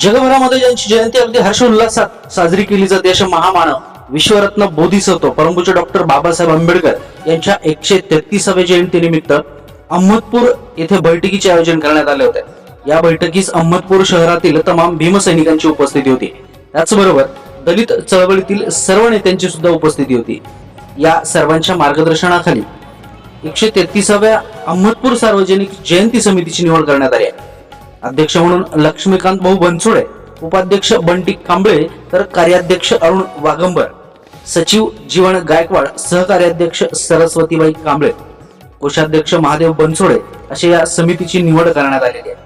जगभरामध्ये ज्यांची जयंती अगदी हर्षोल्लासात साजरी केली जाते. असे महामानव विश्वरत्न बोधिसत्व परमपूज्य डॉक्टर बाबासाहेब आंबेडकर यांच्या एकशे तेहतीसाव्या जयंतीनिमित्त अहमदपूर येथे बैठकीचे आयोजन करण्यात आले होते. या बैठकीस अहमदपूर शहरातील तमाम भीमसैनिकांची उपस्थिती होती. त्याचबरोबर दलित चळवळीतील सर्व नेत्यांची सुद्धा उपस्थिती होती. या सर्वांच्या मार्गदर्शनाखाली एकशे तेहतीसाव्या अहमदपूर सार्वजनिक जयंती समितीची निवड करण्यात आली आहे. अध्यक्ष म्हणून लक्ष्मीकांत भाऊ बनसोडे उपाध्यक्ष बंटी कांबळे तर कार्याध्यक्ष अरुण वाघंबर सचिव जीवन गायकवाड सहकार्याध्यक्ष सरस्वतीबाई कांबळे कोषाध्यक्ष महादेव बनसोडे असे या समितीची निवड करण्यात आलेली आहे.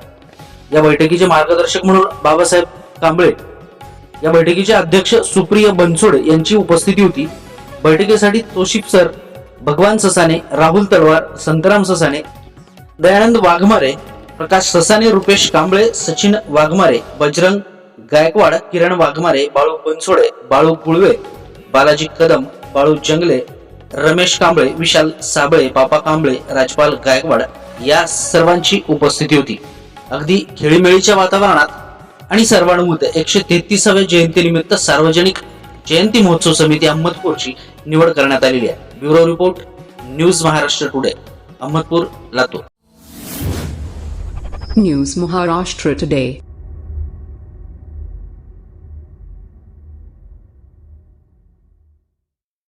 या बैठकीचे मार्गदर्शक म्हणून बाबासाहेब कांबळे या बैठकीचे अध्यक्ष सुप्रिय बनसोडे यांची उपस्थिती होती. बैठकीसाठी तोशिफ सर भगवान ससाने राहुल तलवार संतराम ससाने दयानंद वाघमारे प्रकाश ससाने रुपेश कांबळे सचिन वाघमारे बजरंग गायकवाड किरण वाघमारे बाळू बनसोडे बाळू कुळवे बालाजी कदम बाळू जंगले रमेश कांबळे विशाल साबळे बापा कांबळे राजपाल गायकवाड या सर्वांची उपस्थिती होती. अगदी खेळीमेळीच्या वातावरणात आणि सर्वानुमते एकशे तेहतीसाव्या जयंतीनिमित्त सार्वजनिक जयंती महोत्सव समिती अहमदपूरची निवड करण्यात आलेली आहे. Bureau report news Maharashtra today Ahmedpur Latur. News Maharashtra Today.